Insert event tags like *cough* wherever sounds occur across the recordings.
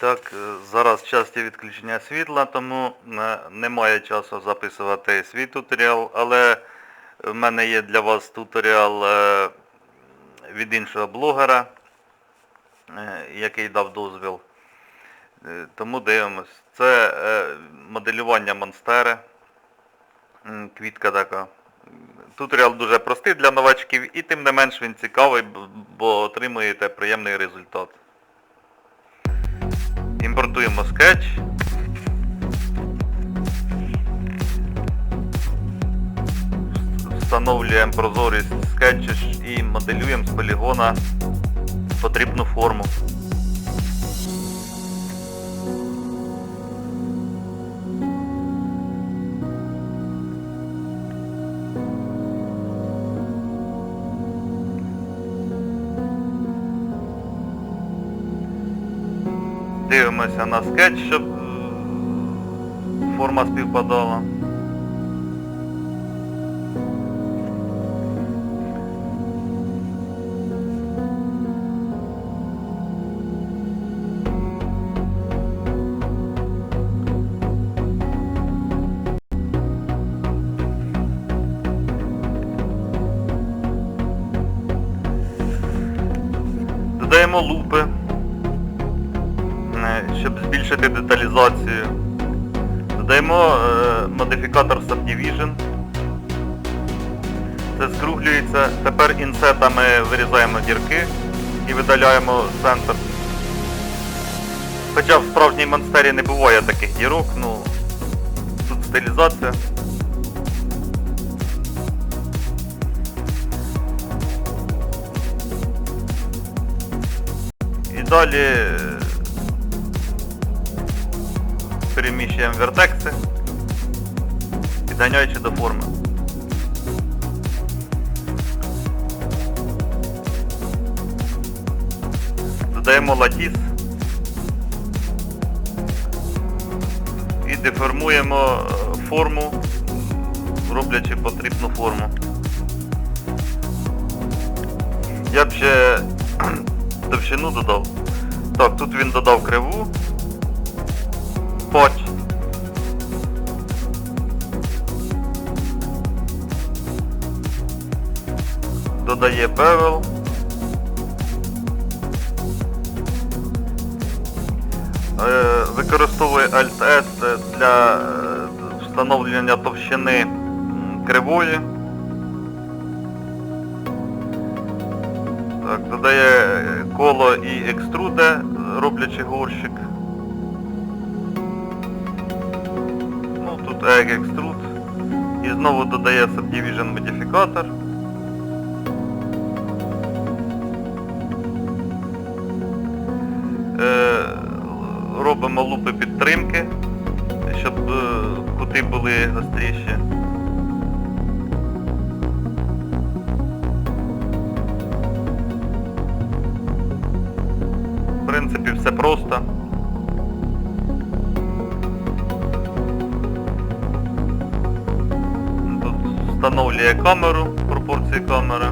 Так, е, зараз часті відключення світла, тому е, немає часу записувати свій туторіал, але в мене є для вас туторіал е, від іншого блогера, який дав дозвіл. Тому дивимось. Це моделювання монстери. Квітка така. Туторіал дуже простий для новачків і тим не менш він цікавий, бо отримуєте приємний результат. Імпортуємо скетч. Встановлюємо прозорість скетчу і моделюємо з полігона потрібну форму. Дивимося на скетч, щоб е, форма співпадала. Додаємо лупи щоб збільшити деталізацію. Додаємо е, модифікатор Subdivision. Це скруглюється. Тепер інсетами вирізаємо дірки і видаляємо центр. Хоча в справжній монстері не буває таких дірок, ну тут стилізація. І далі переміщуємо вертекси, підганяючи до форми. Додаємо латіс і деформуємо е, форму, роблячи потрібну форму. Я б ще *clears throat* товщину додав. Так, тут він додав криву. Пач. Додає бевел. Е, Використовує Alt-S для е, встановлення товщини кривої. Так, додає е, коло і екструде, роблячи горщик. Ну, тут Egg Extrude. І знову додає Subdivision модифікатор. Лупи підтримки, щоб е, кути були гостріші. В принципі, все просто. Тут встановлює камеру, пропорції камери.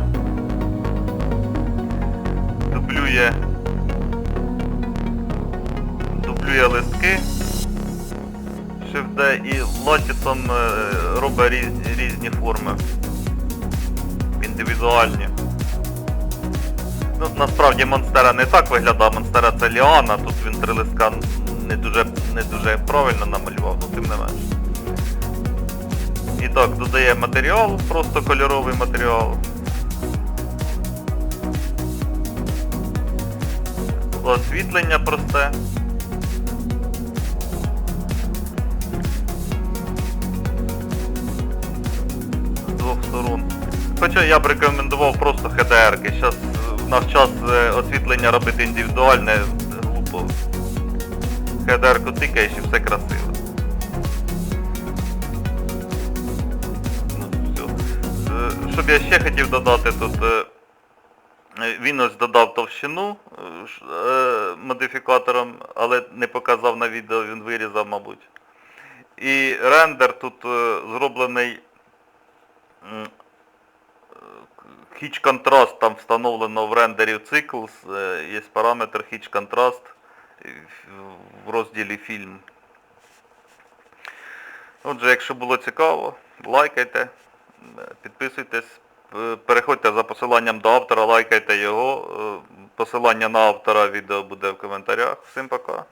Дублює. Дублює листки. Shift D і латісом е, робить різні, різні форми. Індивідуальні. Ну, насправді Монстера не так виглядає, Монстера це Ліана, тут він три листка не дуже, не дуже правильно намалював, ну тим не менш. І так, додає матеріал, просто кольоровий матеріал. Освітлення просте. Хоча я б рекомендував просто HDR-ки. Зараз в наш час е, освітлення робити індивідуальне е, глупо. HDR-ку тикаєш і все красиво. Ну. Е, Щоб я ще хотів додати тут. е, е, Він ось додав товщину е, е, модифікатором, але не показав на відео, він вирізав, мабуть. І рендер тут е, зроблений м, Хіч контраст там встановлено в рендері Cycles, е, є параметр хіч контраст. е, в розділі фільм. Отже, якщо було цікаво, лайкайте, підписуйтесь, е, переходьте за посиланням до автора, лайкайте його. Е, Посилання на автора відео буде в коментарях. Всім пока.